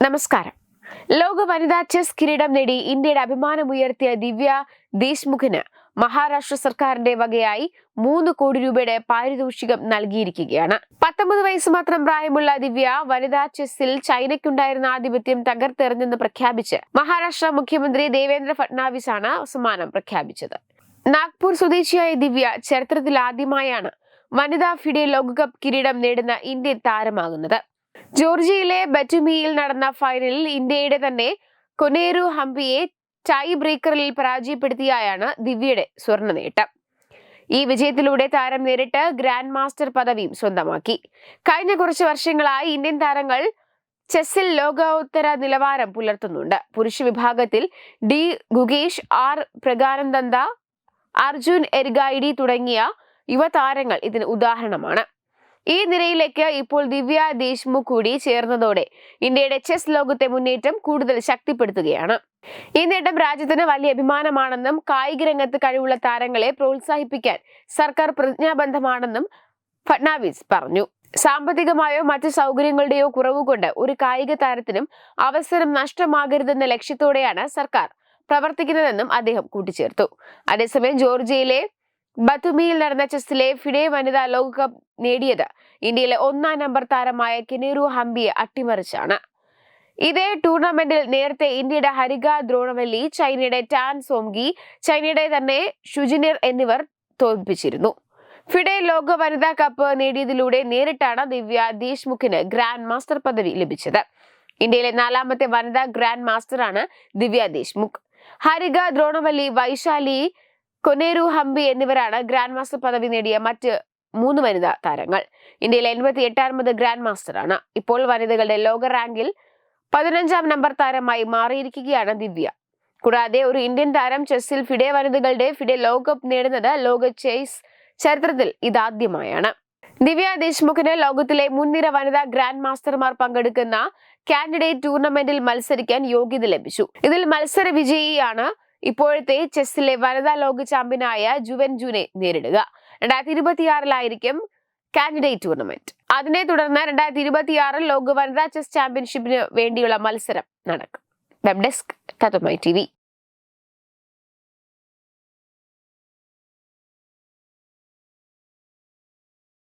നമസ്കാരം. ലോക വനിതാ ചെസ് കിരീടം നേടി ഇന്ത്യയുടെ അഭിമാനമുയർത്തിയ ദിവ്യ ദേശ്മുഖിന് മഹാരാഷ്ട്ര സർക്കാരിന്റെ വകയായി മൂന്ന് കോടി രൂപയുടെ പാരിതോഷികം നൽകിയിരിക്കുകയാണ്. പത്തൊമ്പത് വയസ്സ് മാത്രം പ്രായമുള്ള ദിവ്യ വനിതാ ചെസ്സിൽ ചൈനയ്ക്കുണ്ടായിരുന്ന ആധിപത്യം തകർത്തെറിഞ്ഞെന്ന് പ്രഖ്യാപിച്ച് മഹാരാഷ്ട്ര മുഖ്യമന്ത്രി ദേവേന്ദ്ര ഫട്നാവിസ് ആണ് സമ്മാനം പ്രഖ്യാപിച്ചത്. നാഗ്പൂർ സ്വദേശിയായ ദിവ്യ ചരിത്രത്തിൽ ആദ്യമായാണ് വനിതാ ഫിഡെ ലോകകപ്പ് കിരീടം നേടുന്ന ഇന്ത്യൻ താരമാകുന്നത്. ജോർജിയയിലെ ബറ്റുമിയിൽ നടന്ന ഫൈനലിൽ ഇന്ത്യയുടെ തന്നെ കൊനേരു ഹംപിയെ ടൈ ബ്രേക്കറിൽ പരാജയപ്പെടുത്തിയായാണ് ദിവ്യയുടെ സ്വർണ നേട്ടം. ഈ വിജയത്തിലൂടെ താരം നേരിട്ട് ഗ്രാൻഡ് മാസ്റ്റർ പദവിയും സ്വന്തമാക്കി. കഴിഞ്ഞ കുറച്ച് വർഷങ്ങളായി ഇന്ത്യൻ താരങ്ങൾ ചെസ്സിൽ ലോകോത്തര നിലവാരം പുലർത്തുന്നുണ്ട്. പുരുഷ വിഭാഗത്തിൽ ഡി ഗുഗേഷ് ആർ പ്രകാനന്ദ അർജുൻ എരിഗായിഡി തുടങ്ങിയ യുവതാരങ്ങൾ ഇതിന് ഉദാഹരണമാണ്. ഈ നിരയിലേക്ക് ഇപ്പോൾ ദിവ്യ ദേശ്മുഖ് കൂടി ചേർന്നതോടെ ഇന്ത്യയുടെ ചെസ് ലോകത്തെ മുന്നേറ്റം കൂടുതൽ ശക്തിപ്പെടുത്തുകയാണ്. ഈ നേട്ടം രാജ്യത്തിന് വലിയ അഭിമാനമാണെന്നും കായിക രംഗത്ത് കഴിവുള്ള താരങ്ങളെ പ്രോത്സാഹിപ്പിക്കാൻ സർക്കാർ പ്രതിജ്ഞാബദ്ധമാണെന്നും ഫഡ്നാവിസ് പറഞ്ഞു. സാമ്പത്തികമായോ മറ്റ് സൗകര്യങ്ങളുടെയോ കുറവ് കൊണ്ട് ഒരു കായിക താരത്തിനും അവസരം നഷ്ടമാകരുതെന്ന ലക്ഷ്യത്തോടെയാണ് സർക്കാർ പ്രവർത്തിക്കുന്നതെന്നും അദ്ദേഹം കൂട്ടിച്ചേർത്തു. അതേസമയം ജോർജിയയിലെ ബത്തുമിയിൽ നടന്ന ചെസ്സിലെ ഫിഡെ വനിതാ ലോകകപ്പ് നേടിയത് ഇന്ത്യയിലെ ഒന്നാം നമ്പർ താരമായ കെനീറു ഹംപിയെ അട്ടിമറിച്ചാണ്. ഇതേ ടൂർണമെന്റിൽ നേരത്തെ ഇന്ത്യയുടെ ഹരിക ദ്രോണവല്ലി ചൈനയുടെ ടാൻ സോംഗി ചൈനയുടെ തന്നെ ഷുജിനിർ എന്നിവർ തോൽപ്പിച്ചിരുന്നു. ഫിഡെ ലോക വനിതാ കപ്പ് നേടിയതിലൂടെ നേരിട്ടാണ് ദിവ്യ ദേശ്മുഖിന് ഗ്രാൻഡ് മാസ്റ്റർ പദവി ലഭിച്ചത്. ഇന്ത്യയിലെ നാലാമത്തെ വനിതാ ഗ്രാൻഡ് മാസ്റ്ററാണ് ദിവ്യ ദേശ്മുഖ്. ഹരിക ദ്രോണവല്ലി വൈശാലി കൊനേരു ഹംപി എന്നിവരാണ് ഗ്രാൻഡ് മാസ്റ്റർ പദവി നേടിയ മറ്റ് മൂന്ന് വനിതാ താരങ്ങൾ. ഇന്ത്യയിലെ എൺപത്തി എട്ടാമത് ഗ്രാൻഡ് മാസ്റ്ററാണ് ഇപ്പോൾ വനിതകളുടെ ലോക റാങ്കിൽ പതിനഞ്ചാം നമ്പർ താരമായി മാറിയിരിക്കുകയാണ് ദിവ്യ. കൂടാതെ ഒരു ഇന്ത്യൻ താരം ചെസ്സിൽ ഫിഡെ വനിതകളുടെ ഫിഡെ ലോകകപ്പ് നേടുന്നത് ലോക ചേസ് ചരിത്രത്തിൽ ഇതാദ്യമായാണ്. ദിവ്യ ദേശ്മുഖിന് ലോകത്തിലെ മുൻനിര വനിതാ ഗ്രാൻഡ് മാസ്റ്റർമാർ പങ്കെടുക്കുന്ന കാൻഡിഡേറ്റ് ടൂർണമെന്റിൽ മത്സരിക്കാൻ യോഗ്യത ലഭിച്ചു. ഇതിൽ മത്സര വിജയിയാണ് ഇപ്പോഴത്തെ ചെസ്സിലെ വനിതാ ലോക ചാമ്പ്യനായ ജുവൻ ജുനെ നേരിടുക. രണ്ടായിരത്തി ഇരുപത്തിയാറിലായിരിക്കും കാൻഡിഡേറ്റ് ടൂർണമെന്റ്. അതിനെ തുടർന്ന് രണ്ടായിരത്തി ഇരുപത്തിയാറിൽ ലോക വനിതാ ചെസ് ചാമ്പ്യൻഷിപ്പിന് വേണ്ടിയുള്ള മത്സരം നടക്കും. Web desk തത്വമായി T